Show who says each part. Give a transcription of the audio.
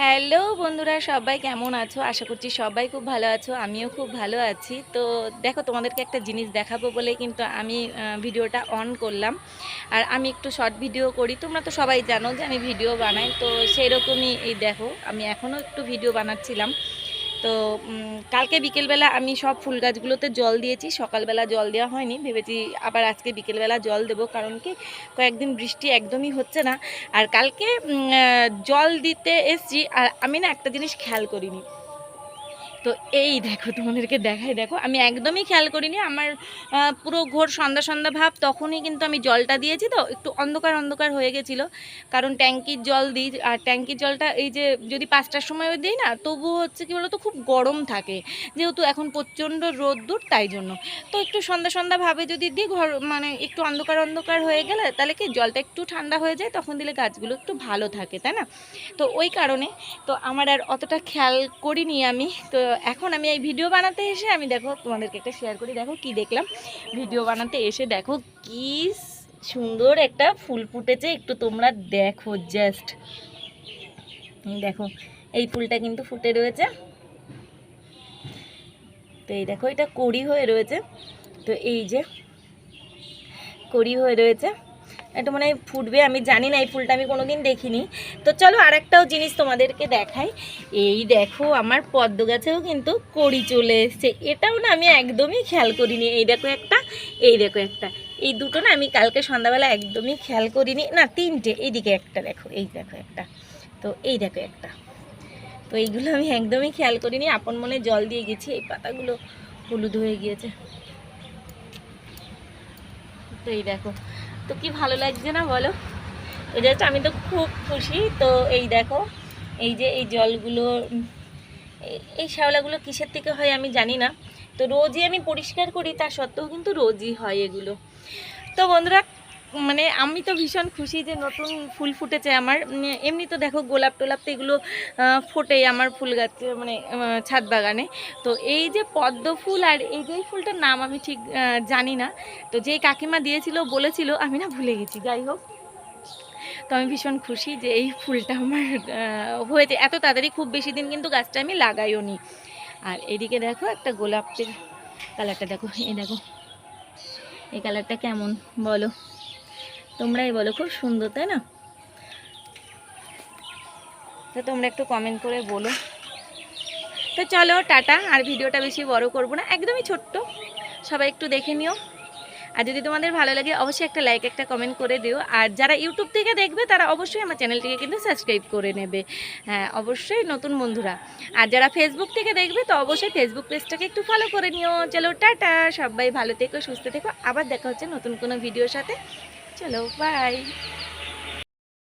Speaker 1: Hello বন্ধুরা, সবাই কেমন আছো? আশা করছি সবাই খুব ভালো আছো, আমিও খুব ভালো আছি। তো দেখো, তোমাদেরকে একটা জিনিস দেখাবো বলে কিন্তু আমি ভিডিওটা অন করলাম। আর আমি একটু শর্ট ভিডিও করি। তোমরা তো সবাই জানো যে আমি ভিডিও বানাই, তো সেরকমই এই দেখো, আমি এখনও একটু ভিডিও বানাচ্ছিলাম। তো কালকে বিকেলবেলা আমি সব ফুল গাছগুলোতে জল দিয়েছি। সকালবেলা জল দেওয়া হয়নি। ভেবেছি আবার আজকে বিকেলবেলা জল দেব। কারণ কি, কয়েকদিন বৃষ্টি একদমই হচ্ছে না। আর কালকে জল দিতে এসছি। আর আমি না একটা জিনিস খেয়াল করিনি। তো এই দেখো, তোমাদেরকে দেখাই। দেখো, আমি একদমই খেয়াল করিনি। আমার পুরো ঘোর সন্ধ্যা সন্ধ্যা ভাব, তখনই কিন্তু আমি জলটা দিয়েছি তো, একটু অন্ধকার অন্ধকার হয়ে গেছিল। কারণ ট্যাঙ্কির জল দিই, আর ট্যাঙ্কির জলটা এই যে, যদি পাঁচটার সময় দিই না, তবুও হচ্ছে কি বলতো, খুব গরম থাকে। যেহেতু এখন প্রচণ্ড রোদ্দুর, তাই জন্য। তো একটু সন্ধ্যা সন্ধ্যা ভাবে যদি দিই, ঘর মানে একটু অন্ধকার অন্ধকার হয়ে গেলে, তাহলে কি জলটা একটু ঠান্ডা হয়ে যায়, তখন দিলে গাছগুলো একটু ভালো থাকে, তাই না? তো ওই কারণে, তো আমার আর অতটা খেয়াল করিনি আমি। তো এখন আমি এই ভিডিও বানাতে এসে আমি দেখো তোমাদেরকে একটা শেয়ার করি। দেখো কি দেখলাম। ভিডিও বানাতে এসে দেখো কি সুন্দর একটা ফুল ফুটেছে। একটু তোমরা দেখো জাস্ট দেখো, এই ফুলটা কিন্তু ফুটে রয়েছে। তো এই দেখো, এটা কড়ি হয়ে রয়েছে। তো এই যে কড়ি হয়ে রয়েছে। এটা মনে হয় ফুটবে, আমি জানি না, এই ফুলটা আমি কোনোদিন দেখিনি। তো চলো আরেকটাও জিনিস তোমাদেরকে দেখাই। এই দেখো, আমার পদ্ম গাছেও কিন্তু কড়ি চলে এসছে। এটাও না আমি একদমই খেয়াল করিনি। এই দেখো একটা, এই দেখো একটা। এই দুটো না আমি কালকে সন্ধ্যাবেলা একদমই খেয়াল করিনি। না, তিনটে, এইদিকে একটা দেখো, এই দেখো একটা। তো এই দেখো একটা। তো এইগুলো আমি একদমই খেয়াল করিনি। আপন মনে জল দিয়ে গেছি, এই পাতাগুলো হলুদ হয়ে গিয়েছে। তো এই দেখো তো কি ভালো লাগছে না বলো? তো জাস্ট আমি তো খুব খুশি। তো এই দেখো, এই যে এই জলগুলো এই শ্যাওলাগুলো কিসের থেকে হয় আমি জানি না। তো রোজই আমি পরিষ্কার করি, তা সত্ত্বেও কিন্তু রোজই হয় এগুলো। তো বন্ধুরা মানে আমি তো ভীষণ খুশি যে নতুন ফুল ফুটেছে আমার। এমনি তো দেখো গোলাপ টোলাপ তো এগুলো আহ, ফোটে আমার ফুল গাছ মানে ছাদ বাগানে। তো এই যে পদ্ম ফুল আর এই যে ফুলটার নাম আমি ঠিক জানি না। তো যেই কাকিমা দিয়েছিল বলেছিল আমি না ভুলে গেছি যাই হোক। তো আমি ভীষণ খুশি যে এই ফুলটা আমার হয়েছে। এত তাড়াতাড়ি খুব বেশি দিন কিন্তু গাছটা আমি লাগাইও নি। আর এদিকে দেখো একটা গোলাপের কালারটা দেখো এই দেখো এই কালারটা কেমন বলো? তোমরাই বলো, খুব সুন্দর, তাই না? তো তোমরা একটু কমেন্ট করে বলো। তো চলো, টাটা, আর ভিডিওটা বেশি বড় করব না, একদমই ছোট্ট। সবাই একটু দেখে নিও। আর যদি তোমাদের ভালো লাগে, অবশ্যই একটা লাইক একটা কমেন্ট করে দিও। আর যারা ইউটিউব থেকে দেখবে, তারা অবশ্যই আমার চ্যানেলটিকে কিন্তু সাবস্ক্রাইব করে নেবে। হ্যাঁ অবশ্যই নতুন বন্ধুরা। আর যারা ফেসবুক থেকে দেখবে, তো অবশ্যই ফেসবুক পেজটাকে একটু ফলো করে নিও। চলো, টাটা, সবাই ভালো থেকো, সুস্থ থেকো। আবার দেখা হচ্ছে নতুন কোনো ভিডিওর সাথে। চলো বাই